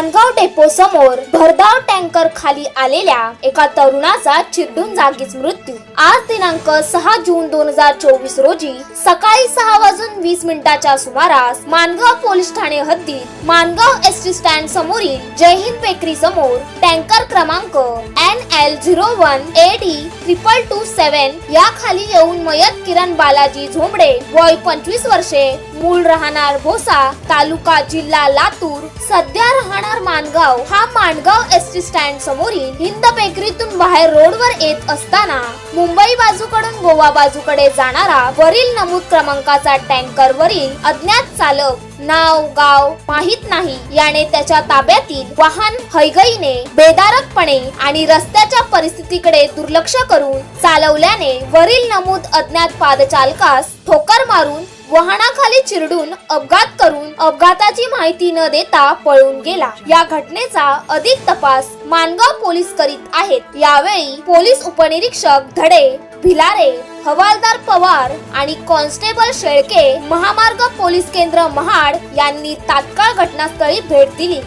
Depot समोर भरधाव tanker खाली आलेल्या एका तरुणाचा चिरडून जागीच मृत्यू. आज दिनांक सहा जून दोन हजार चोवीस रोजी सकाळी सहा वाजून वीस मिनिटाच्या सुमारास मानगाव पोलीस ठाणे हद्दीत मानगाव एस टी स्टँड समोरील जय हिंद बेकरी समोर टँकर क्रमांक N L zero one A D triple two seven या खाली येऊन मय किरण बालाजी झोंबडे वय पंचवीस वर्षे मूळ राहणार भोसा तालुका जिल्हा लातूर सध्या राहणार मानगाव हा मानगाव एस टी स्टँड समोरील हिंद बेकरीतून बाहेर रोडवर येत असताना मुंबई बाजूकडून गोवा बाजूकडे जाणारा वरील नमूद क्रमांकाचा टँकर वरील अज्ञात चालक नाव गाव माहीत नाही. याने त्याच्या ताब्यातील वाहन हैगईने बेदारकपणे आणि रस्त्याच्या परिस्थितीकडे दुर्लक्ष करून चालवल्याने वरील नमूद अज्ञात पादचालकास ठोकर मारून वाहनाखाली चिरडून अपघात करून अपघाताची माहिती न देता पळून गेला. या घटनेचा अधिक तपास मानगाव पोलीस करीत आहेत. यावेळी पोलीस उपनिरीक्षक धडे भिलारे हवालदार पवार आणि कॉन्स्टेबल शेळके महामार्ग पोलीस केंद्र महाड यांनी तात्काळ घटनास्थळी भेट दिली.